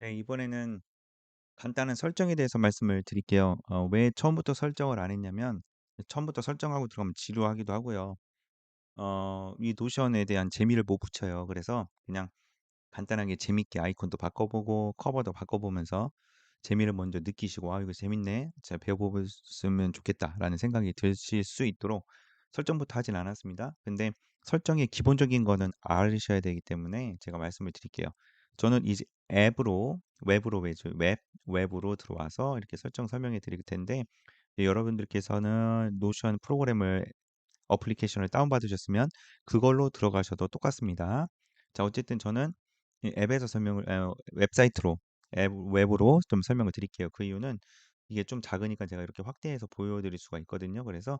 네, 이번에는 간단한 설정에 대해서 말씀을 드릴게요. 어, 왜 처음부터 설정을 안 했냐면 처음부터 설정하고 들어가면 지루하기도 하고요. 어, 이 노션에 대한 재미를 못 붙여요. 그래서 그냥 간단하게 재밌게 아이콘도 바꿔보고 커버도 바꿔보면서 재미를 먼저 느끼시고 아 이거 재밌네. 제가 배워보셨으면 좋겠다라는 생각이 드실 수 있도록 설정부터 하진 않았습니다. 근데 설정의 기본적인 거는 알으셔야 되기 때문에 제가 말씀을 드릴게요. 저는 이제 앱으로 웹으로 웹, 웹 웹으로 들어와서 이렇게 설정 설명해 드릴 텐데 여러분들께서는 노션 프로그램을 어플리케이션을 다운 받으셨으면 그걸로 들어가셔도 똑같습니다. 자, 어쨌든 저는 이 앱에서 설명을 어, 웹사이트로 앱 웹으로 좀 설명을 드릴게요. 그 이유는 이게 좀 작으니까 제가 이렇게 확대해서 보여드릴 수가 있거든요. 그래서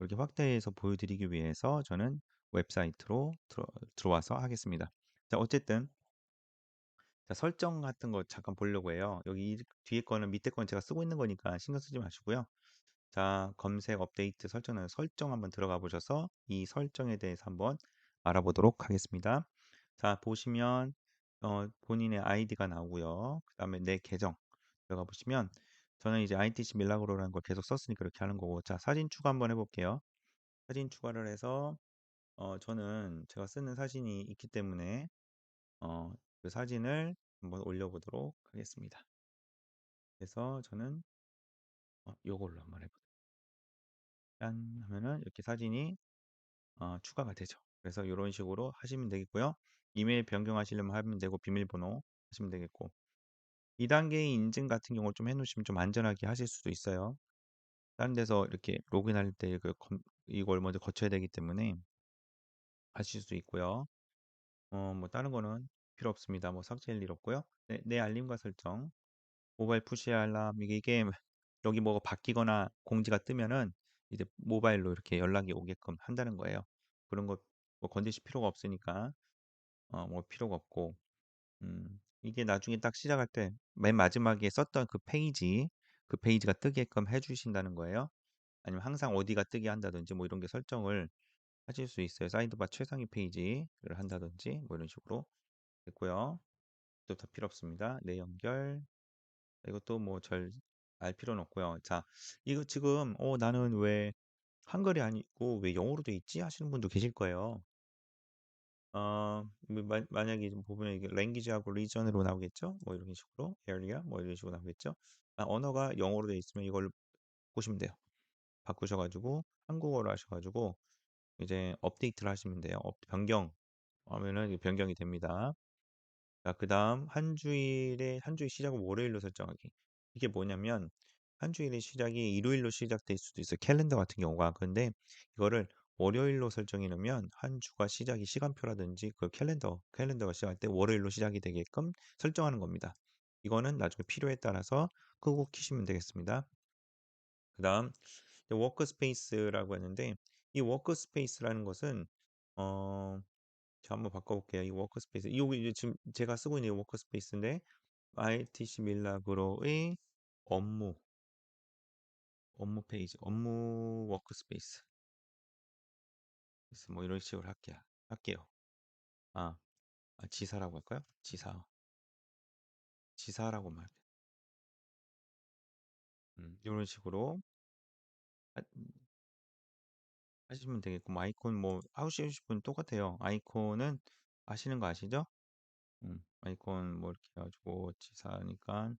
이렇게 확대해서 보여드리기 위해서 저는 웹사이트로 들어, 들어와서 하겠습니다. 자, 어쨌든 자, 설정 같은 거 잠깐 보려고 해요. 여기 뒤에 거는 밑에 거는 제가 쓰고 있는 거니까 신경 쓰지 마시고요. 자, 검색 업데이트 설정은 설정 한번 들어가 보셔서 이 설정에 대해서 한번 알아보도록 하겠습니다. 자, 보시면 어, 본인의 아이디가 나오고요. 그 다음에 내 계정 들어가 보시면 저는 이제 ITC 밀라그로라는 걸 계속 썼으니까 이렇게 하는 거고 자, 사진 추가 한번 해볼게요. 사진 추가를 해서 어, 저는 제가 쓰는 사진이 있기 때문에 어, 그 사진을 한번 올려보도록 하겠습니다. 그래서 저는 어, 요걸로 한번 해보도록 짠 하면은 이렇게 사진이 어, 추가가 되죠. 그래서 이런 식으로 하시면 되겠고요. 이메일 변경하시려면 하면 되고 비밀번호 하시면 되겠고 2단계 인증 같은 경우 좀 해놓으시면 좀 안전하게 하실 수도 있어요. 다른 데서 이렇게 로그인할 때 그 이걸 먼저 거쳐야 되기 때문에 하실 수 있고요. 어, 뭐 다른 거는 필요 없습니다. 뭐 삭제할 일 없고요. 네, 내 알림과 설정, 모바일 푸시 알람 이게 이게 여기 뭐가 바뀌거나 공지가 뜨면은 이제 모바일로 이렇게 연락이 오게끔 한다는 거예요. 그런 거 뭐 건드실 필요가 없으니까 어, 뭐 필요가 없고 음, 이게 나중에 딱 시작할 때 맨 마지막에 썼던 그 페이지 그 페이지가 뜨게끔 해주신다는 거예요. 아니면 항상 어디가 뜨게 한다든지 뭐 이런 게 설정을 하실 수 있어요. 사이드바 최상위 페이지를 한다든지 뭐 이런 식으로 됐고요. 또다 필요 없습니다. 내 연결 이것도 뭐 절 알 필요는 없고요. 자, 이거 지금 어 나는 왜 한글이 아니고 왜 영어로 돼 있지? 하시는 분도 계실 거예요. 어, 뭐 마, 만약에 좀 보면 이게 랭귀지하고 리전으로 나오겠죠? 뭐 이런 식으로 area 뭐 이런 식으로 나오겠죠? 아, 언어가 영어로 돼 있으면 이걸 보시면 돼요. 바꾸셔가지고 한국어로 하셔가지고 이제 업데이트를 하시면 돼요. 업, 변경 하면은 변경이 됩니다. 자, 그 다음 한 주일에 한 주일 시작을 월요일로 설정하기. 이게 뭐냐면 한 주일의 시작이 일요일로 시작될 수도 있어요. 캘린더 같은 경우가. 근데 이거를 월요일로 설정해 놓으면 한 주가 시작이 시간표라든지 그 캘린더, 캘린더가 시작할 때 월요일로 시작이 되게끔 설정하는 겁니다. 이거는 나중에 필요에 따라서 끄고 키시면 되겠습니다. 그 다음 워크스페이스라고 했는데 이 워크스페이스라는 것은 어, 자, 한번 바꿔볼게요. 이 워크스페이스. 이거 이제 지금 제가 쓰고 있는 이 워크스페이스인데, ITC 밀라그로의 업무, 업무 페이지, 업무 워크스페이스. 뭐 이런 식으로 할게요. 할게요. 아, 아, 지사라고 할까요? 지사. 지사라고 말. 음, 이런 식으로 하, 하시면 되겠고, 뭐 아이콘 뭐 싶은 똑같아요. 아이콘은 아시는 거 아시죠? 음, 아이콘 뭐 이렇게 해 가지고 지사니까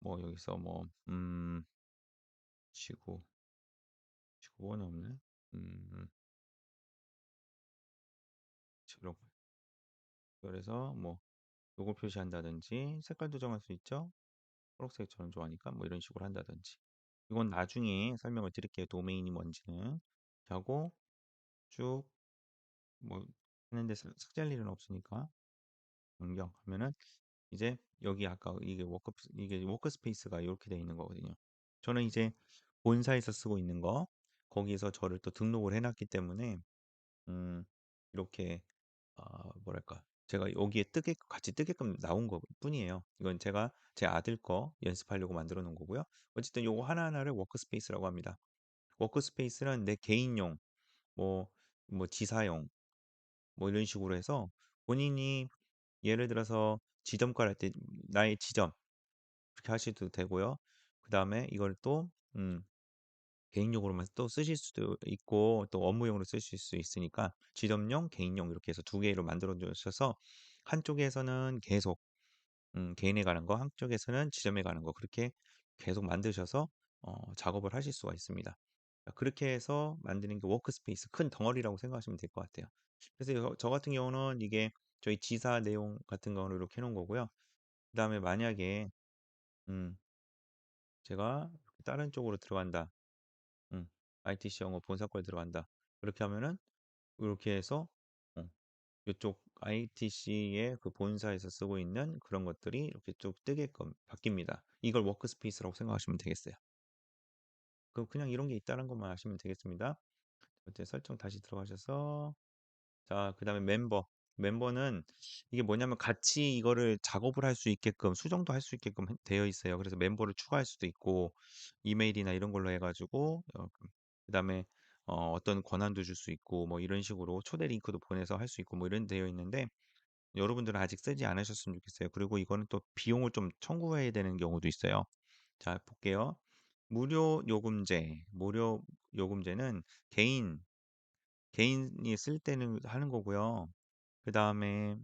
뭐 여기서 뭐 음, 지구 지구본이 없네. 음, 이렇게 그래서 뭐 로고 표시한다든지 색깔도 정할 수 있죠. 초록색 저는 좋아하니까 뭐 이런 식으로 한다든지 이건 나중에 설명을 드릴게요. 도메인이 뭔지는 하고 쭉 뭐 하는데 삭제할 일은 없으니까 변경 하면은 이제 여기 아까 이게 워크 이게 워크스페이스가 이렇게 되어 있는 거거든요. 저는 이제 본사에서 쓰고 있는 거 거기서 저를 또 등록을 해놨기 때문에 음 이렇게 아 뭐랄까 제가 여기에 뜨게 같이 뜨게끔 나온 것 뿐이에요. 이건 제가 제 아들 거 연습하려고 만들어 놓은 거고요. 어쨌든 요거 하나하나를 워크스페이스라고 합니다. 워크스페이스는 내 개인용, 뭐, 뭐 지사용, 뭐 이런 식으로 해서 본인이 예를 들어서 지점가를 할 때 나의 지점 그렇게 하셔도 되고요. 그 다음에 이걸 또 음 개인용으로만 또 쓰실 수도 있고 또 업무용으로 쓰실 수 있으니까 지점용, 개인용 이렇게 해서 두 개로 만들어 두셔서 한쪽에서는 계속 음 개인에 관한 거 한쪽에서는 지점에 관한 거 그렇게 계속 만드셔서 어 작업을 하실 수가 있습니다. 그렇게 해서 만드는 게 워크스페이스 큰 덩어리라고 생각하시면 될 것 같아요. 그래서 저, 저 같은 경우는 이게 저희 지사 내용 같은 거를 이렇게 해 놓은 거고요. 그 다음에 만약에 음 제가 다른 쪽으로 들어간다. 음 ITC 영어 본사과에 들어간다. 그렇게 하면은 이렇게 해서 어 요쪽 ITC의 그 본사에서 쓰고 있는 그런 것들이 이렇게 쭉 뜨게끔 바뀝니다. 이걸 워크스페이스라고 생각하시면 되겠어요. 그럼 그냥 이런 게 있다는 것만 아시면 되겠습니다. 이제 설정 다시 들어가셔서 자, 그 다음에 멤버. 멤버는 이게 뭐냐면 같이 이거를 작업을 할 수 있게끔 수정도 할 수 있게끔 해- 되어 있어요. 그래서 멤버를 추가할 수도 있고 이메일이나 이런 걸로 해가지고 어, 그 다음에 어, 어떤 권한도 줄 수 있고 뭐 이런 식으로 초대 링크도 보내서 할 수 있고 뭐 이런 되어 있는데 여러분들은 아직 쓰지 않으셨으면 좋겠어요. 그리고 이거는 또 비용을 좀 청구해야 되는 경우도 있어요. 자, 볼게요. 무료 요금제, 무료 요금제는 개인 개인이 쓸 때는 하는 거고요. 그 다음에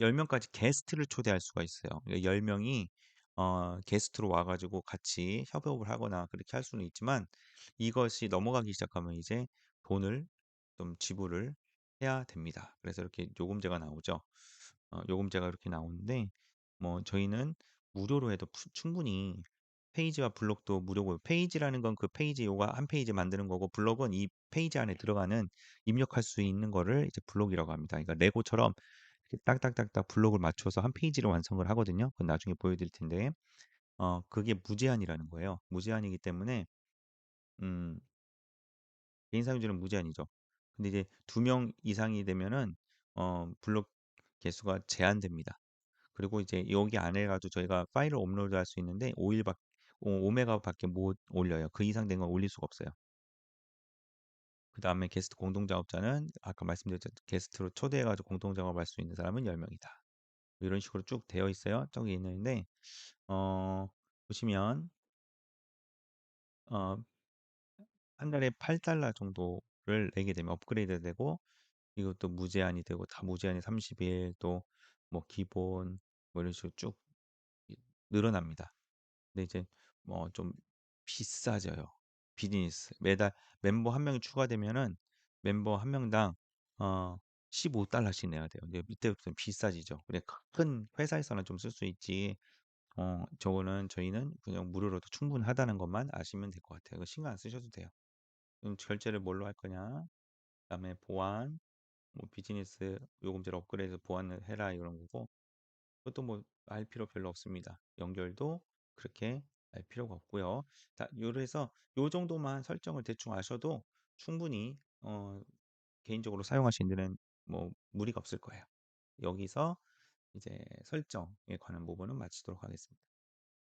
10 명까지 게스트를 초대할 수가 있어요. 10 명이 어, 게스트로 와 가지고 같이 협업을 하거나 그렇게 할 수는 있지만 이것이 넘어가기 시작하면 이제 돈을 좀 지불을 해야 됩니다. 그래서 이렇게 요금제가 나오죠. 어, 요금제가 이렇게 나오는데 뭐 저희는 무료로 해도 푸- 충분히 페이지와 블록도 무료고요. 페이지라는 건 그 페이지 요거 한 페이지 만드는 거고 블록은 이 페이지 안에 들어가는 입력할 수 있는 거를 이제 블록이라고 합니다. 그러니까 레고처럼 이렇게 딱딱딱딱 블록을 맞춰서 한 페이지를 완성을 하거든요. 그건 나중에 보여드릴 텐데 어 그게 무제한이라는 거예요. 무제한이기 때문에 음 개인 사용자는 무제한이죠. 근데 이제 두 명 이상이 되면은 어 블록 개수가 제한됩니다. 그리고 이제 여기 안에 가도 저희가 파일을 업로드할 수 있는데 5일밖 5메가밖에 못 올려요. 그 이상 된 건 올릴 수가 없어요. 그 다음에 게스트 공동 작업자는 아까 말씀드렸죠. 게스트로 초대해 가지고 공동 작업할 수 있는 사람은 10명이다. 이런 식으로 쭉 되어 있어요. 저기 있는데 어 보시면 어 한 달에 8달러 정도를 내게 되면 업그레이드 되고 이것도 무제한이 되고 다 무제한이 30일 또 뭐 기본 뭐 이런 식으로 쭉 늘어납니다. 근데 이제 뭐 좀 비싸져요. 비즈니스. 매달 멤버 한 명이 추가되면은 멤버 한 명당 어 15달러씩 내야 돼요. 이제 이때부터는 비싸지죠. 근데 큰 회사에서는 좀쓸 수 있지. 어 저거는 저희는 그냥 무료로도 충분하다는 것만 아시면 될 것 같아요. 이거 신경 안 쓰셔도 돼요. 그럼 결제를 뭘로 할 거냐? 그다음에 보안, 뭐 비즈니스 요금제를 업그레이드 보안을 해라 이런 거고 그것도 뭐 알 필요 별로 없습니다. 연결도 그렇게 알 필요가 없고요. 자, 요래서 요 정도만 설정을 대충 아셔도 충분히 어, 개인적으로 사용하시는 데는 뭐 무리가 없을 거예요. 여기서 이제 설정에 관한 부분은 마치도록 하겠습니다.